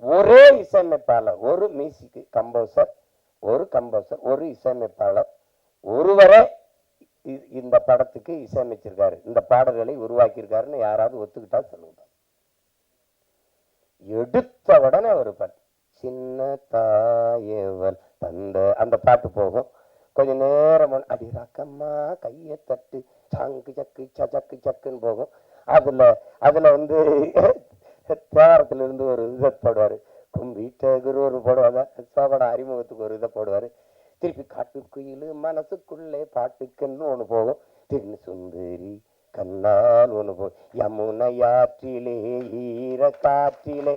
ஒரே இசையமைப்பாளர் ஒரு மியூசிக் கம்போசர் ஒரு கம்போசர் ஒரு இசையமைப்பாளர். ஒருவரே இந்த படத்துக்கு இசையமைச்சிருக்காரு. இந்த பாடல்களை உருவாக்கியிருக்காருன்னு யாராவது ஒத்துக்கிட்டா சொல்லுங்க. எடுத்த உடனே ஒரு பாட்டு சின்ன தாயவள் தந்த அந்த பாட்டு போகும். கொஞ்ச நேரம் முன்ன- அடி ரக்கம்மா கையை தட்டு சாங்கு சக்கு சக்கு சக்குன்னு போகும். அதுல அதுல வந்து தேவாரத்துல இருந்து ஒரு இதை போடுவாரு. கும்பிட்ட குரு ஒரு போடுவாங்க. சோபன அறிமுகத்துக்கு ஒரு இதை போடுவாரு. திருப்பி காட்டுக்குயில் மனசுக்குள்ளே பாட்டுக்குன்னு ஒண்ணு போகும். திரு சுந்தரி கண்ணால் ஒன்று போகும். யமுனையாற்றிலே ஈர காற்றிலே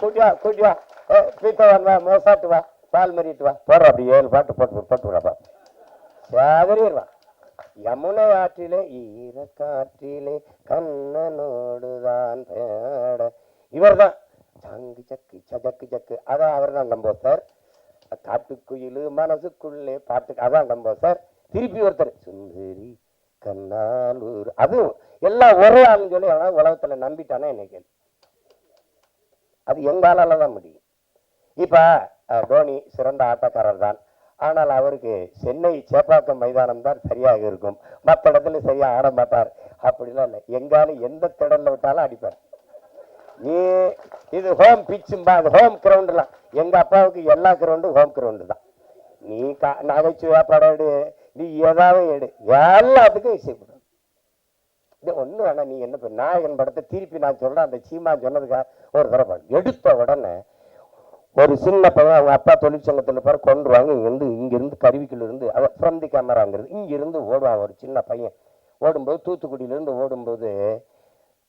குடிவா குடிவா ஏ, பீத்தவான் வா. மோசாட்டு வா பால் மறிட்டு வா. போடுற அப்படி ஏழு பாட்டு போட்டு போட்டு விடாப்பா சாகரிடுவா யமுனை ஆற்றிலே ஈர காற்றிலே கண்ணனோடுதான் பேட இவர்தான். சங்கு சக்கு சஜக்கு சக்கு. அதான் அவர் தான் சார். காட்டுக்குயில் மனசுக்குள்ளே பாட்டு அதான் கம்போசர் திருப்பி ஒருத்தர் சுந்தரி கண்ணாலூர். அதுவும் எல்லாம் ஒரே ஆளுன்னு சொல்லி அவனா உலகத்துல நம்பிட்டானா என்ன கேள்வி? அது எங்காலால தான் முடியும். இப்ப தோனி சிறந்த ஆட்டக்காரர் தான். ஆனால் அவருக்கு சென்னை சேப்பாக்கம் மைதானம் தான் சரியாக இருக்கும். மற்ற இடத்துல சரியா ஆட மாட்டார். அப்படிலாம் இல்லை. எங்காலும் எந்த திடல்ல விட்டாலும் அடிப்பார். நீ இது ஹோம் பிச்சும்பா அது ஹோம் கிரவுண்டுலாம் எங்கள் அப்பாவுக்கு எல்லா கிரவுண்டும் ஹோம் கிரவுண்டு தான். நீ கா நகைச்சுவா படம் எடு நீ ஏதாவது எடு. எல்லாத்துக்கும் இசைப்படும் இது ஒன்றும் வேணாம் நீ என்ன பண்ண நாயகன் படத்தை திருப்பி நான் சொல்கிறேன் அந்த சீமா சொன்னதுக்காக ஒரு தடவை எடுத்த உடனே ஒரு சின்ன பையன் அவங்க அப்பா தொழிற்சங்கத்தில் பேர் கொண்டுருவாங்க இங்கேருந்து இங்கேருந்து கருவிக்கிலிருந்து அவன் ஃப்ரம் தி கேமராங்கிறது இங்கேருந்து ஓடுவான் ஒரு சின்ன பையன். ஓடும்போது தூத்துக்குடியிலேருந்து ஓடும்போது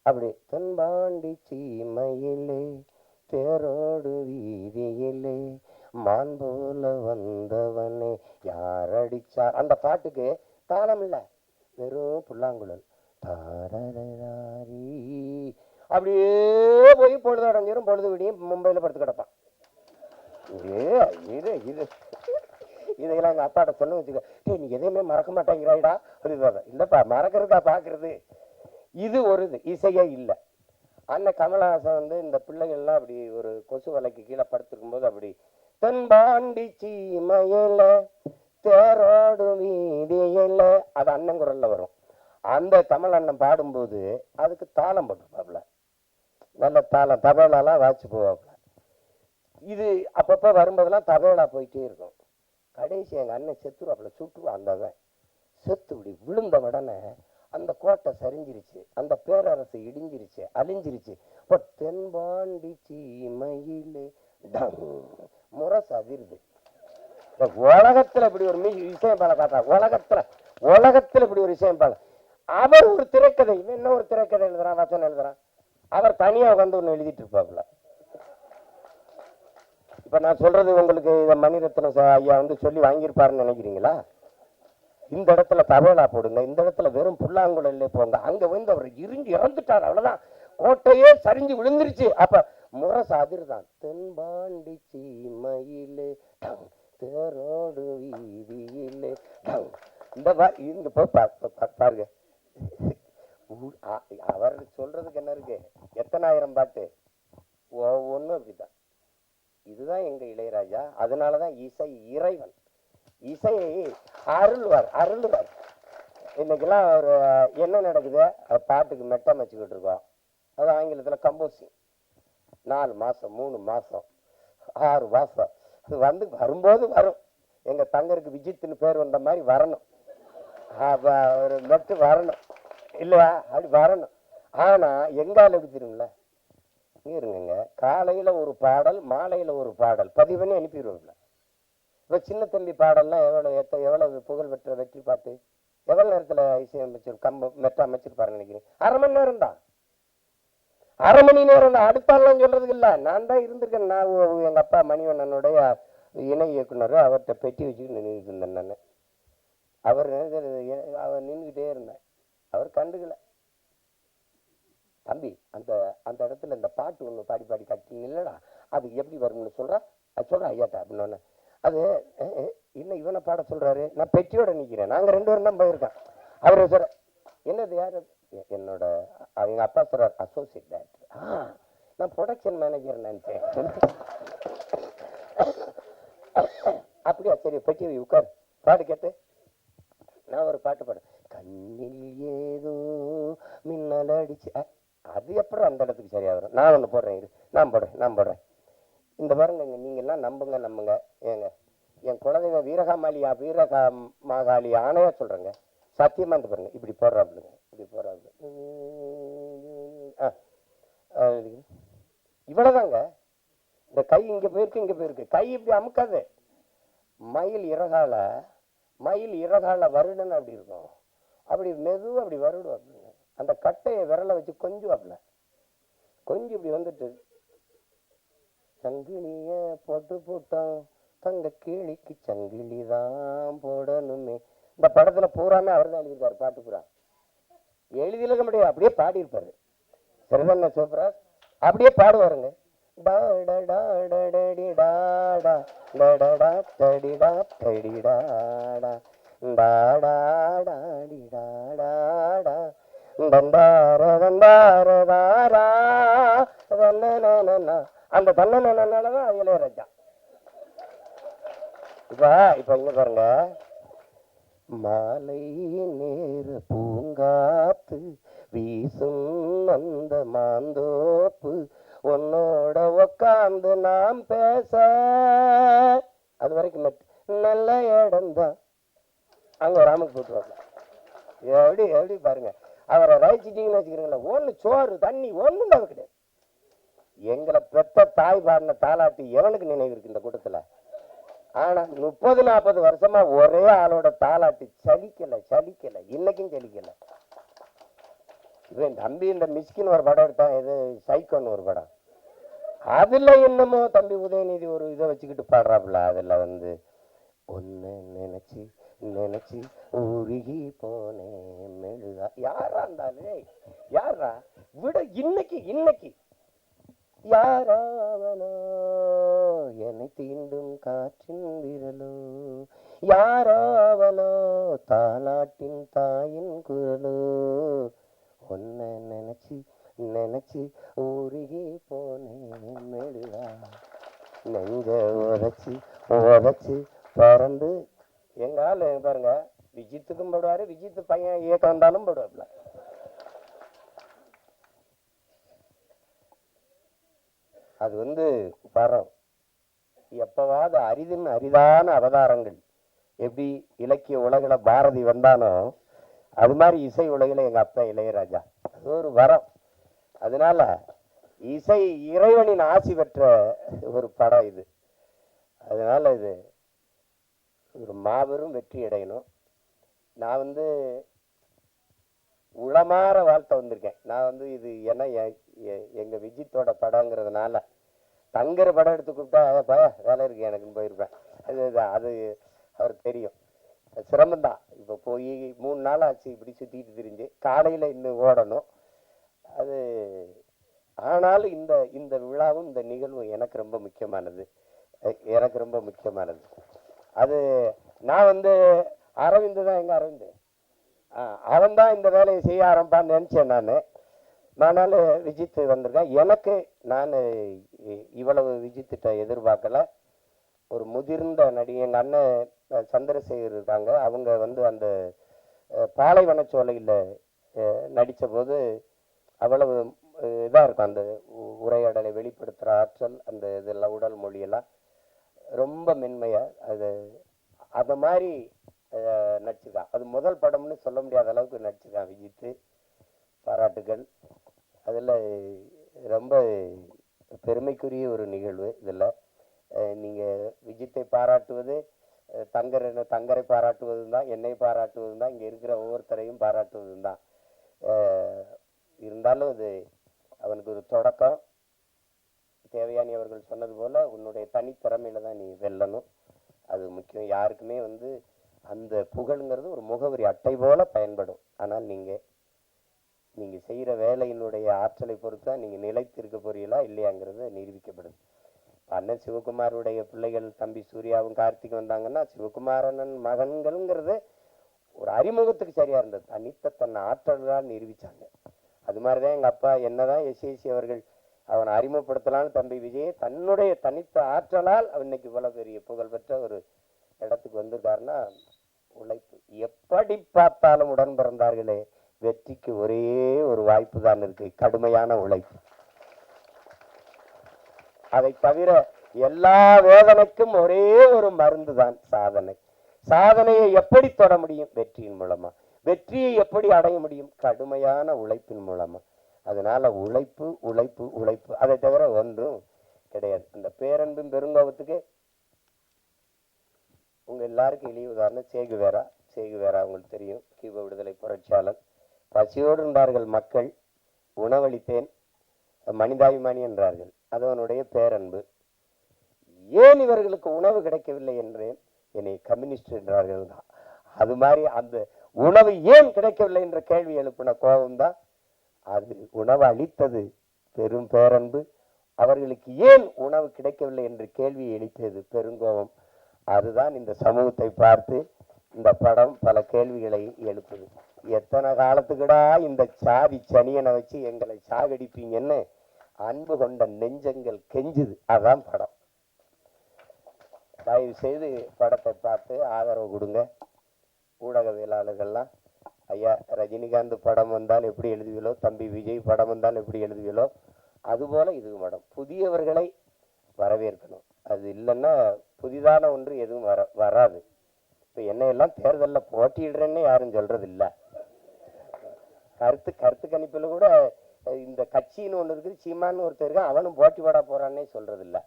அப்படி தென்பாண்டி சீமையிலே தேரோடு வீதியிலே மான் போல வந்தவனே யார் அடிச்சா? அந்த பாட்டுக்கு தாளம் இல்லை வெறும் புல்லாங்குழல். தாரராரி அப்படியே போய் பொழுது அடைஞ்சிரும் பொழுது விடியும் மும்பையில் படுத்து கிடப்பான். ஏ இது இது. இதையெல்லாம் எங்கள் அப்பாட்ட சொன்ன வச்சுக்க. நீ எதையுமே மறக்க மாட்டேங்கிறாய்டா. அப்படின்னு இல்லைப்பா மறக்கிறதுக்கா பார்க்கறது இது ஒரு இது இசையே இல்லை. அண்ணன் கமலஹாசன் வந்து இந்த பிள்ளைகள்லாம் அப்படி ஒரு கொசு வலைக்கு கீழே படுத்திருக்கும் போது அப்படி தென்பாண்டி சீமையில தேரோடு வீதியில அது அண்ணன் குரல்ல வரும். அந்த தமிழ் அண்ணன் பாடும்போது அதுக்கு தாளம் போட்டிருப்பாப்புல நல்ல தாளம் தபேலாலாம் வாச்சு போவாப்புல இது அப்பப்போ வரும்போதெல்லாம் தபேலா போயிட்டே இருக்கும். கடைசி எங்கள் அண்ணன் செத்துருவாப்புல சுட்டுருவா அந்த செத்து இப்படி விழுந்த உடனே அந்த கோட்டை சரிஞ்சிருச்சு அந்த பேரரசு இடிஞ்சிருச்சு அழிஞ்சிருச்சு. இப்போ தென்பாண்டி சீமையிலே டம் முரசு அதிருது உலகத்துல இப்படி ஒரு மீ பால பார்த்தா உலகத்துல உலகத்துல இப்படி ஒரு விஷயம் இசையம்பாலை அவர் ஒரு திரைக்கதை இவன் என்ன ஒரு திரைக்கதை எழுதுறான் வசனம் எழுதுறான்? அவர் தனியா உட்காந்து ஒன்று எழுதிட்டு இருப்பாப்புல. இப்ப நான் சொல்றது உங்களுக்கு இதை மணிரத்னம் ஐயா வந்து சொல்லி வாங்கியிருப்பாருன்னு நினைக்கிறீங்களா? இந்த இடத்துல தபேலா போடுங்க இந்த இடத்துல வெறும் புல்லாங்குழல்ல போங்க. அங்க வந்து அவர் இருந்து இறந்துட்டார் அவ்வளவுதான். கோட்டையே சரிஞ்சு விழுந்துருச்சு. அப்ப முரசு அதிர்தான் தென்பாண்டி சீமையிலே டம், தேரோடு வீதியிலே டம். இந்த இங்க போய் பாருங்க. அவர் சொல்றதுக்கு என்ன இருக்கு? எத்தனாயிரம் பாட்டு? ஒவ்வொன்றும் அப்படிதான் இதுதான் எங்க இளையராஜா. அதனாலதான் இசை இறைவன். இசையை அருள்வார் அருள்வார். இன்னைக்கெல்லாம் ஒரு என்ன நடக்குது? பாட்டுக்கு மெட்டம் வச்சுக்கிட்டு இருக்கோம். அது ஆங்கிலத்தில் கம்போசிங் நாலு மாதம் மூணு மாதம் ஆறு மாதம் அது வந்து வரும்போது வரும். எங்கள் தங்கருக்கு விஜித்துன்னு பேர் வந்த மாதிரி வரணும். ஒரு மெட்டு வரணும். இல்லையா? அப்படி வரணும். ஆனால் எங்கால் எப்படி தெரியுங்களா இங்க இருங்கங்க. ஒரு பாடல் மாலையில் ஒரு பாடல். பதிவு பண்ணி அனுப்பிடுவோம்ல. இப்போ சின்ன தம்பி பாடல்லாம் எவ்வளவு எத்த எவ்வளவு புகழ் பெற்ற வெற்றி பாட்டு எவ்வளவு நேரத்துல இசையமைச்சு கம்ப மெட்ட அமைச்சிருப்பாருன்னு நினைக்கிறேன். அரை மணி நேரம் தான். அரை மணி நேரம் தான். அடுத்தாலாம் சொல்கிறதுக்கு இல்லை நான் தான் இருந்திருக்கேன். நான் எங்கள் எங்க அப்பா மணிவண்ணனுடைய இணை இயக்குனர். அவர்கிட்ட பெட்டி வச்சுக்கிட்டு நின்றுட்டு இருந்தேன் நான். அவர் நினைக்கிறது அவர் நின்றுக்கிட்டே இருந்தேன் அவர் கண்டுக்கல. தம்பி அந்த அந்த இடத்துல இந்த பாட்டு ஒன்று பாடி பாடி கட்டிங்க இல்லடா அது எப்படி வரும்னு சொல்றா? அது சொல்றா ஐயாட்டா அப்படின்னு அது என்ன இவனை பாட சொல்றாரு? நான் பெற்றியோட நிக்கிறேன். நாங்கள் ரெண்டு பேரும் தான் போயிருக்கோம். அவர் சார் என்னது யார்? என்னோட அவங்க அப்பா சொல்றார் அசோசியேட் டேரக்டர் ஆ நான் ப்ரொடக்ஷன் மேனேஜர் நினைச்சேன். அப்படியா சரி பெட்டி உட்கார். பாடு கேட்டு. நான் ஒரு பாட்டு பாடு கண்ணில் ஏதோ மின்னல் அடிச்சு அது எப்படி அந்த இடத்துக்கு சரியாக வரும் நான் ஒன்று போடுறேன் இரு. நான் போடுறேன் நான் போடுறேன். இந்த பாருங்க நீ சொன்னால் நம்புங்க நம்புங்க. ஏங்க என் குழந்தைங்க வீரகாமாலியா வீரகா மாகாளி ஆணையா சொல்கிறேங்க சத்தியமா இந்த பாருங்க. இப்படி போடுறாப்புலுங்க. இப்படி போடுறாப்புல. ஆ இவ்வளோதாங்க இந்த கை இங்கே போயிருக்கு இங்கே போயிருக்கு. கை இப்படி அமுக்காது. மயில் இறகால மயில் இறகால வருடன்னு அப்படி இருக்கும். அப்படி மெதுவாக அப்படி வருடும் அந்த கட்டையை விரலை வச்சு கொஞ்சுவாப்புல. கொஞ்சம் இப்படி வந்துட்டு சங்கிலிய போட்டு போட்டான் தங்க கேளிக்கு சங்கிலி தான் போடணுமே இந்த படத்துல பூராமே அவர் தான் எழுதியிருக்காரு பாட்டு பூரா எழுதியிருக்க முடியாது அப்படியே பாடியிருப்பாரு சரிதானே சோப்ரா அப்படியே பாடுவாருங்க டா அந்த தன்னனனால தான் இளையராஜா இப்ப இப்ப இங்க பாருங்க. மாலை நேர பூங்காத்து வீசும் அந்த மாந்தோப்பு உன்னோட உக்காந்து நாம் பேச. அது வரைக்கும் மட்டும் நல்ல இடம்தான் அங்க ஒரு ராமுக்கு போட்டுருவாங்க. எப்படி எப்படி பாருங்க. அவரை ரசிச்சிட்டீங்கன்னு வச்சுக்கிறீங்களா ஒண்ணு சோறு தண்ணி ஒண்ணும் அது கிடையாது. எங்களை தாய் பாடின தாலாட்டு எவனுக்கு நினைவு இருக்கு இந்த கூட்டத்தில். ஆனா முப்பது நாற்பது வருஷமா ஒரே ஆளோட தாலாட்டு சலிக்கலை சலிக்கலை. இன்னைக்கும் சலிக்கல. இவன் தம்பி இந்த மிஸ்கின் ஒரு படம் எடுத்தான் இது சைக்கோன்னு ஒரு படம். அதுல என்னமோ தம்பி உதயநிதி ஒரு இதை வச்சுக்கிட்டு பாடுறாப்புல அதுல வந்து ஒன்று நினைச்சு நினைச்சு உருகி போனேன் மெழுகா யாரா இருந்தாலே யாரா? விட இன்னைக்கு இன்னைக்கு. யாராவனோ? என்னை தீண்டும் காற்றின் விரலோ? யாராவனோ? தாலாட்டின் தாயின் குரலோ? ஒன்ன நினைச்சு நினைச்சு உருகி போனேன் மெழுவா நெஞ்ச உரைச்சி உரைச்சி பறந்து எங்க பாருங்க விஜித்துக்கும் போடுவாரு விஜித்து பையன் இயக்கம் இருந்தாலும் போடுவாப்ல அது வந்து வரம். எப்பவாவது அரிதின் அரிதான அவதாரங்கள். எப்படி இலக்கிய உலகில் பாரதி வந்தானோ அது மாதிரி இசை உலகில் எங்கள் அப்பா இளையராஜா. அது ஒரு வரம். அதனால இசை இறைவனின் ஆசி பெற்ற ஒரு படம் இது. அதனால் இது ஒரு மாபெரும் வெற்றி அடையணும். நான் வந்து உளமாற வாழ்த்த வந்திருக்கேன். நான் வந்து இது ஏன்னா எ- எ- விஜித்தோட படங்கிறதுனால தங்குற படம் எடுத்து கூப்பிட்டா பய வேலை இருக்கு எனக்குன்னு போயிருப்பேன். அது அது- அவருக்கு தெரியும். சிரமந்தான் இப்போ போய் மூணு நாள் ஆச்சு இப்படி சுற்றிட்டு திரிஞ்சு. காலையில் இன்னும் ஓடணும். அது ஆனாலும் இந்த இந்த விழாவும் இந்த நிகழ்வும் எனக்கு ரொம்ப முக்கியமானது. எனக்கு ரொம்ப முக்கியமானது. அது நான் வந்து அரவிந்து தான் எங்கள் அரவிந்து? அவன் தான் இந்த வேலையை செய்ய ஆரம்பான்னு நினச்சேன் நான். நானால விஜித் வந்திருக்கேன். எனக்கு நான் இவ்வளவு விஜித்திட்ட எதிர்பார்க்கல. ஒரு முதிர்ந்த நடிகை எங்கள் அண்ணன் சந்திரசேகர் இருக்காங்க. அவங்க வந்து அந்த பாலைவனச்சோலையில் நடித்த போது அவ்வளவு இதாக இருக்கும். அந்த உரையாடலை வெளிப்படுத்துகிற ஆற்றல் அந்த இதெல்லாம் உடல் மொழியெல்லாம் ரொம்ப மென்மையாக அது அதை மாதிரி நடிச்சுதான். அது முதல் படம்னு சொல்ல முடியாத அளவுக்கு நடிச்சுதான் விஜித்து. பாராட்டுகள். அதில் ரொம்ப பெருமைக்குரிய ஒரு நிகழ்வு இதில். நீங்கள் விஜித்தை பாராட்டுவது தங்கர் தங்கரை பாராட்டுவதும் தான் என்னை பாராட்டுவதும் தான் இங்கே இருக்கிற ஒவ்வொருத்தரையும் பாராட்டுவதும் தான். இருந்தாலும் அது அவனுக்கு ஒரு தொடக்கம். தேவையானி அவர்கள் சொன்னது போல் உன்னுடைய தனித்திறமையில தான் நீ வெல்லணும். அது முக்கியம். யாருக்குமே வந்து அந்த புகழுங்கிறது ஒரு முகவரி அட்டை போல பயன்படும். ஆனால் நீங்கள் நீங்க செய்யற வேலையினுடைய ஆற்றலை பொறுத்து தான் நீங்க நிலைத்திருக்க போறீங்களா இல்லையாங்கிறது நிரூபிக்கப்படுது. அண்ணன் சிவகுமாருடைய பிள்ளைகள் தம்பி சூர்யாவும் கார்த்திக் வந்தாங்கன்னா சிவகுமாரனன் மகன்கள்ங்கிறது ஒரு அறிமுகத்துக்கு சரியாக இருந்தது. தனித்த தன் ஆற்றலால் நிரூபிச்சாங்க. அது மாதிரிதான் எங்க அப்பா என்னதான் எஸ்ஏசி அவர்கள் அவனை அறிமுகப்படுத்தலான்னு தம்பி விஜய் தன்னுடைய தனித்த ஆற்றலால் அவன் இன்னைக்கு இவ்வளோ பெரிய புகழ்பெற்ற ஒரு இடத்துக்கு வந்திருக்காருன்னா உழைப்பு. எப்படி பார்த்தாலும் உடன் பிறந்தார்களே. வெற்றிக்கு ஒரே ஒரு வாய்ப்பு தான் இருக்கு கடுமையான உழைப்பு. அதை தவிர எல்லா வேதனைக்கும் ஒரே ஒரு மருந்து தான் சாதனை. சாதனையை எப்படி தொட முடியும்? வெற்றியின் மூலமா. வெற்றியை எப்படி அடைய முடியும்? கடுமையான உழைப்பின் மூலமா. அதனால உழைப்பு உழைப்பு உழைப்பு. அதை தவிர ஒன்றும் கிடையாது. அந்த பேரன்பும் பெருங்கோபத்துக்கு உங்க எல்லாருக்கும் எளிய உதாரணம். சேகுவேரா சேகுவேரா உங்களுக்கு தெரியும். கியூப விடுதலை புரட்சியாளர். பசியோடு இருந்தார்கள் மக்கள் உணவளித்தேன். மனிதாபிமானி என்றார்கள். அது அவனுடைய பேரன்பு. ஏன் இவர்களுக்கு உணவு கிடைக்கவில்லை என்றேன்? என்னை கம்யூனிஸ்ட் என்றார்கள். தான் அது மாதிரி அந்த உணவு ஏன் கிடைக்கவில்லை என்ற கேள்வி எழுப்பின கோபம்தான் அது உணவு அளித்தது. பெரும் பேரன்பு. அவர்களுக்கு ஏன் உணவு கிடைக்கவில்லை என்று கேள்வி எழுப்பியது பெருங்கோபம். அதுதான் இந்த சமூகத்தை பார்த்து இந்த படம் பல கேள்விகளை எழுப்புது. எத்தனை காலத்துக்குடா இந்த சாதி சனியனை வச்சு எங்களை சாகடிப்பீங்கன்னு அன்பு கொண்ட நெஞ்சங்கள் கெஞ்சுது. அதான் படம். தயவு செய்து படத்தை பார்த்து ஆதரவு கொடுங்க. ஊடகவியலாளர்கள்லாம் ஐயா ரஜினிகாந்த் படம் வந்தால் எப்படி எழுதுவீங்களோ தம்பி விஜய் படம் வந்தால் எப்படி எழுதுவீங்களோ அதுபோல் இது படம் புதியவர்களை வரவேற்கணும். அது இல்லைன்னா புதிதான ஒன்று எதுவும் வர வராது. இப்போ என்னையெல்லாம் தேர்தலில் போட்டியிடுறேன்னு யாரும் சொல்கிறது இல்லை கருத்து கருத்து கணிப்பில் கூட இந்த கட்சின்னு ஒன்று இருக்குது சீமான்னு ஒருத்தர் இருக்கான் அவனும் போட்டி போட போகிறான்னே சொல்கிறது இல்லை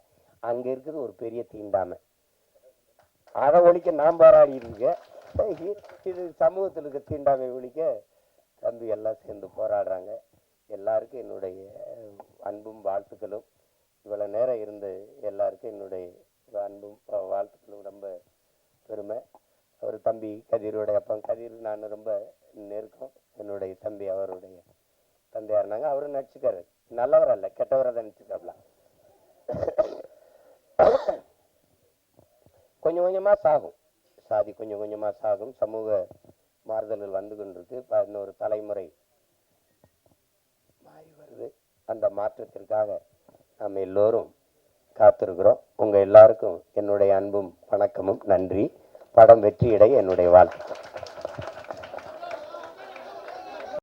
அங்கே இருக்குது ஒரு பெரிய தீண்டாமை. அதை ஒழிக்க நாம் போராடி இருக்க இது சமூகத்தில் இருக்க தீண்டாமை ஒழிக்க தம்பி எல்லாம் சேர்ந்து போராடுறாங்க. எல்லாருக்கும் என்னுடைய அன்பும் வாழ்த்துக்களும். இவ்வளோ நேரம் இருந்த எல்லாருக்கும் என்னுடைய அன்பும் வாழ்த்துக்களும் ரொம்ப பெருமை. அவர் தம்பி கதிரோட அப்பா கதிர் நான் ரொம்ப நெருக்கம். என்னுடைய தம்பி அவருடைய தந்தையாக இருந்தாங்க அவரும் நடிச்சுக்காரு நல்லவர் அல்ல கெட்டவரை தான் நடிச்சுக்காப்லாம் கொஞ்சம் கொஞ்சமா சாகும். சாதி கொஞ்சம் கொஞ்சமா சாகும். சமூக மாறுதல்கள் வந்து கொண்டிருக்கு. இப்ப இன்னொரு தலைமுறை மாறி வருது. அந்த மாற்றத்திற்காக நாம் எல்லோரும் காத்திருக்கிறோம். உங்க எல்லாருக்கும் என்னுடைய அன்பும் வணக்கமும். நன்றி. படம் வெற்றியடைய என்னுடைய வாழ்த்துக்கள்.